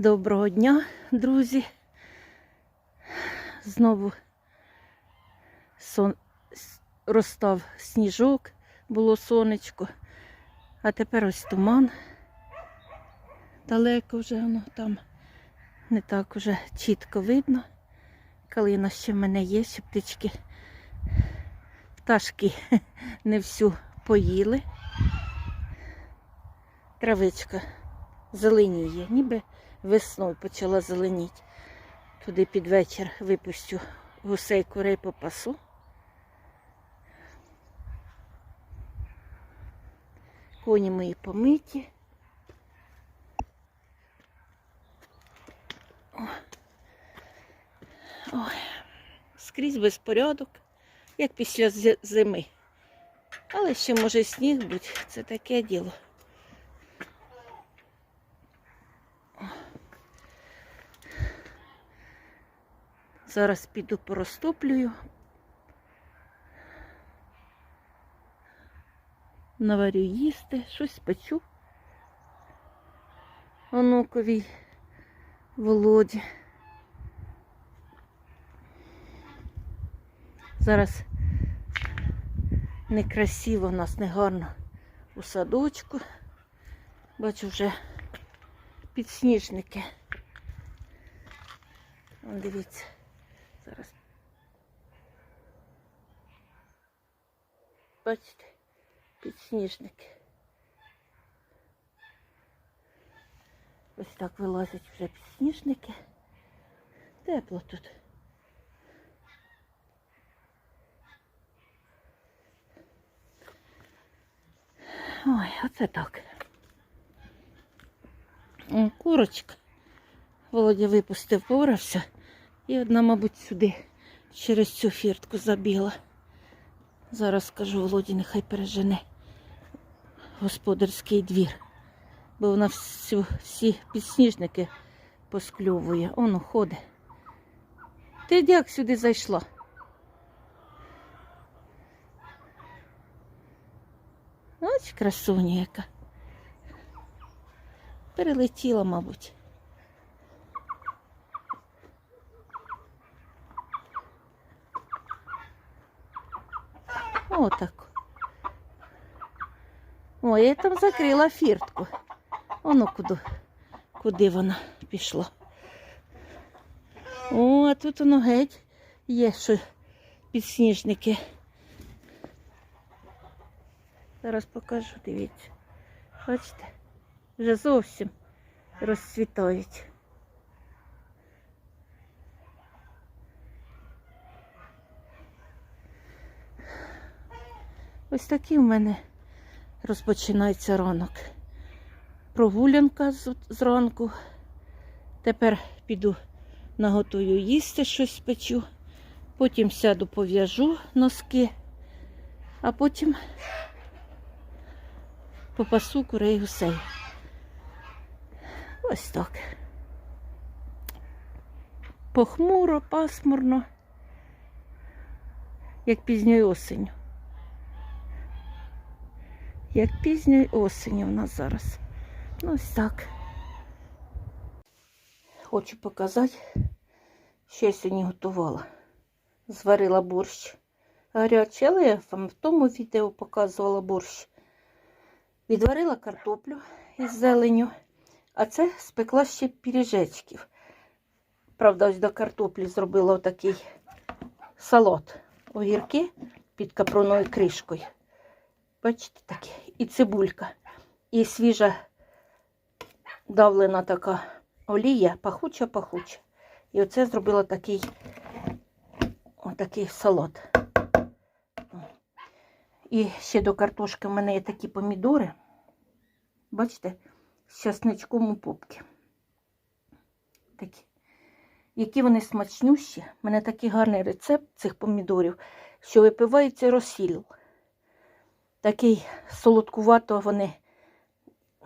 Доброго дня, друзі. Знову сон... розстав сніжок, було сонечко, а тепер ось туман. Далеко вже воно там не так уже чітко видно. Калина ще в мене є, ще птички. Пташки не всю поїли. Травичка зеленіє, ніби весною почала зеленіти. Туди під вечір випущу гусей курей по пасу. Коні мої помиті. Ой. Скрізь безпорядок, як після зими. Але ще може сніг бути, це таке діло. Зараз піду порозтоплюю. Наварю їсти, щось печу. Онуковій Володі. Зараз некрасиво у нас негарно у садочку. Бачу вже підсніжники. Дивіться. Зараз. Бачите, підсніжники. Ось так вилазять вже підсніжники. Тепло тут. Ой, оце так. Курочка. Володя випустив, порався. І одна, мабуть, сюди через цю фіртку забігла. Зараз скажу Володі, нехай пережене господарський двір. Бо вона всю, всі підсніжники поскльовує. Оно ходить. Ти як сюди зайшла? Ось красуня яка. Перелетіла, мабуть. Отак. О, я там закрила фіртку. Оно куди, куди вона пішла. О, а тут воно геть є, що підсніжники. Зараз покажу, дивіться. Бачите, вже зовсім розцвітають. Ось такий в мене розпочинається ранок. Прогулянка зранку. Тепер піду наготую їсти щось печу. Потім сяду, пов'яжу носки, а потім попасу курей гусей. Ось так. Похмуро, пасмурно, як пізньою осінню. Як пізньої осені в нас зараз. Ну, ось так. Хочу показати, що я сьогодні готувала. Зварила борщ гарячий, але я вам в тому відео показувала борщ. Відварила картоплю із зеленю, а це спекла ще піріжечків. Правда, ось до картоплі зробила отакий салат. Огірки під капроною кришкою. Бачите, таке. І цибулька. І свіжа давлена така олія, пахуча-пахуча. І оце зробила такий, отакий салат. І ще до картошки в мене є такі помідори. Бачите, з часничком у попки. Такі. Які вони смачнющі. У мене такий гарний рецепт цих помідорів, що випивається розсіл. Такий солодкувато вони,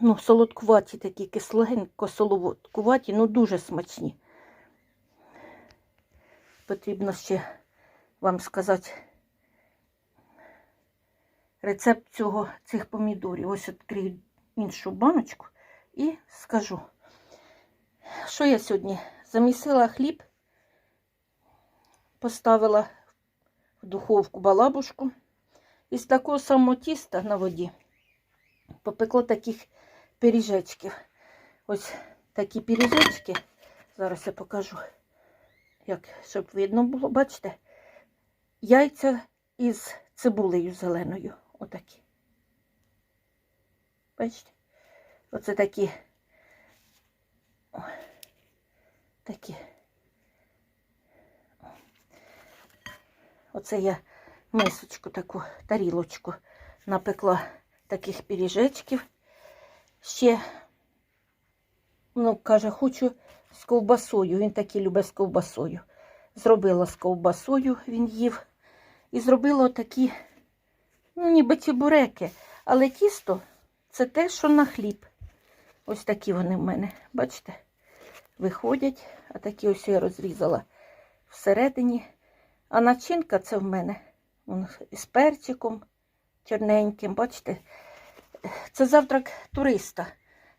ну, солодкуваті такі, кислогенько солодкуваті, ну дуже смачні. Потрібно ще вам сказати рецепт цього, цих помідорів. Ось відкрию іншу баночку і скажу, Що я сьогодні? Замісила хліб, поставила в духовку балабушку. Із такого самого тіста на воді попекла таких пиріжечків. Ось такі пиріжечки. Зараз я покажу, як, щоб видно було. Бачите? Яйця із цибулею зеленою. Отакі. Бачите? Оце такі. О, такі. Оце я мисочку таку, тарілочку напекла таких пиріжечків. Ще, ну, каже, хочу з ковбасою. Він такий любить з ковбасою. Зробила з ковбасою, він їв. І зробила такі, ну, ніби чебуреки. Але тісто це те, що на хліб. Ось такі вони в мене, бачите, виходять. А такі ось я розрізала всередині. А начинка це в мене з перчиком чорненьким. Бачите? Це завтрак туриста.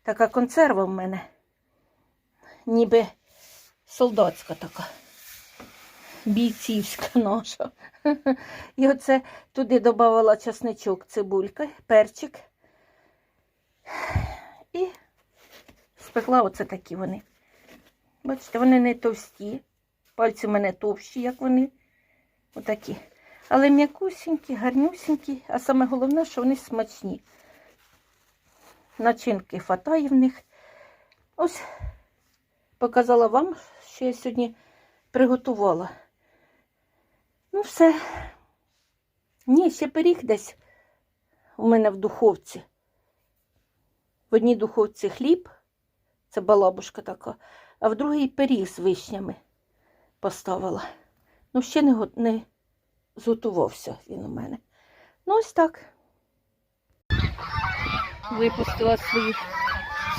Така консерва в мене. Ніби солдатська така. Бійцівська наша. І оце туди додавала часничок, цибулька, перчик. І спекла оце такі вони. Бачите, вони не товсті. Пальці в мене товщі, як вони. Отакі. Але м'якусінькі, гарнюсінькі, а саме головне, що вони смачні. Начинки фатає в них. Ось показала вам, що я сьогодні приготувала. Ну, все. Ні, ще пиріг десь у мене в духовці. В одній духовці хліб, це балабушка така, а в другій пиріг з вишнями поставила. Ну, ще не, не зготувався він у мене. Ну, ось так. Випустила свою,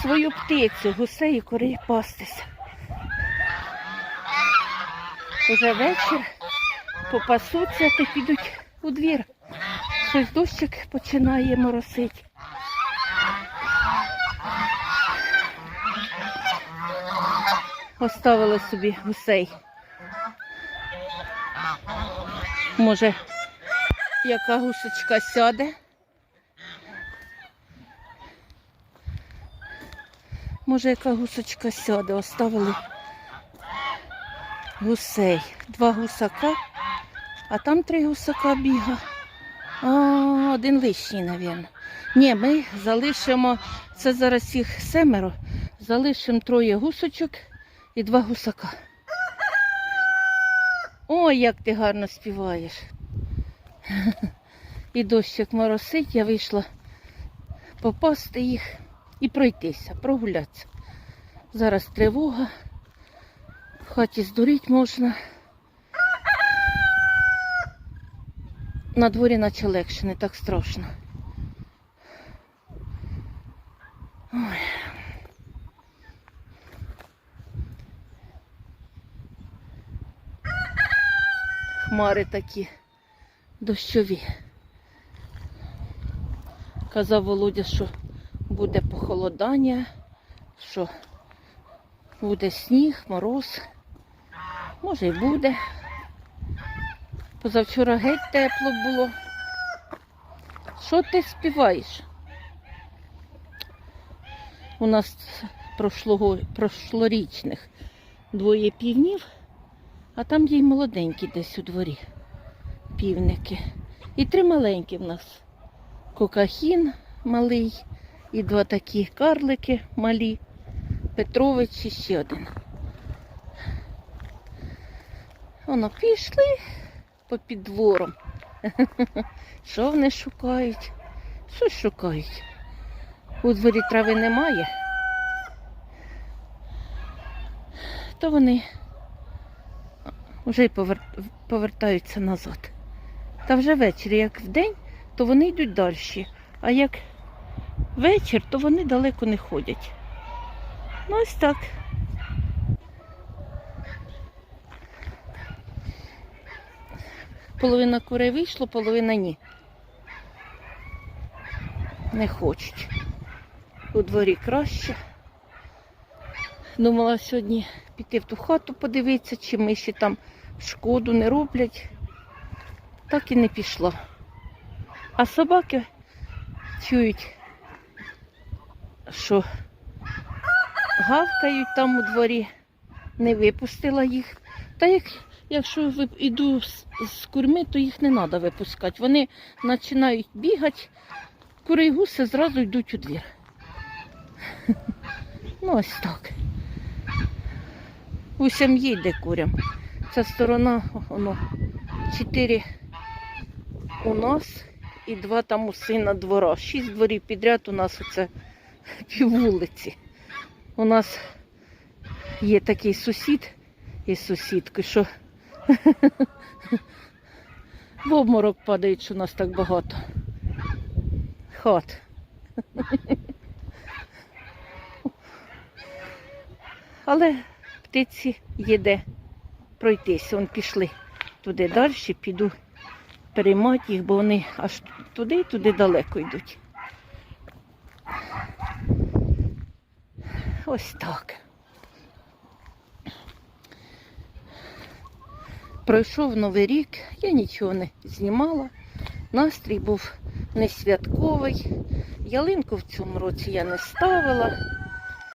свою птицю, гусей і курей пастися. Уже вечір попасуться, та підуть у двір. Щось дощик починає моросить. Оставила собі гусей. Може, яка гусочка сяде? Може, яка гусочка сяде? Оставили гусей. Два гусака, а там три гусака біга. А, один лишній, мабуть. Ні, ми залишимо, це зараз їх семеро, залишимо троє гусочок і два гусака. Ой, як ти гарно співаєш. І дощик моросить, я вийшла попасти їх і пройтися, прогулятися. Зараз тривога, в хаті здуріть можна. На дворі наче легше, не так страшно. Хмари такі дощові. Казав Володя, що буде похолодання, що буде сніг, мороз. Може й буде. Позавчора геть тепло було. Що ти співаєш? У нас прошлого, прошлорічних двоє півнів, а там є й молоденькі десь у дворі. Півники. І три маленькі в нас. Кокахін малий, і два такі карлики малі. Петрович і ще один. Воно пішли попід двором. Що вони шукають? Що шукають? У дворі трави немає. То вони вже й повер- повертаються назад. Та вже ввечері, як вдень, то вони йдуть далі. А як вечір, то вони далеко не ходять. Ну ось так. Половина курей вийшло, половина ні. Не хочуть. У дворі краще. Думала сьогодні піти в ту хату подивитися, чи миші там шкоду не роблять. Так і не пішла. А собаки чують, що гавкають там у дворі, не випустила їх. Та як, якщо йду з, з курми, то їх не треба випускати. Вони починають бігати, кури й гуси зразу йдуть у двір. Ну, ось так. У сім'ї йде курям. Ця сторона, воно, чотири у нас і два там у сина двора. Шість дворів підряд у нас оце пів вулиці. У нас є такий сусід із сусідки, що в обморок падають, що у нас так багато. Хат. Але птиці є де пройтися. Вон пішли туди далі, піду переймати їх, бо вони аж туди і туди далеко йдуть. Ось так. Пройшов новий рік, я нічого не знімала. Настрій був не святковий. Ялинку в цьому році я не ставила.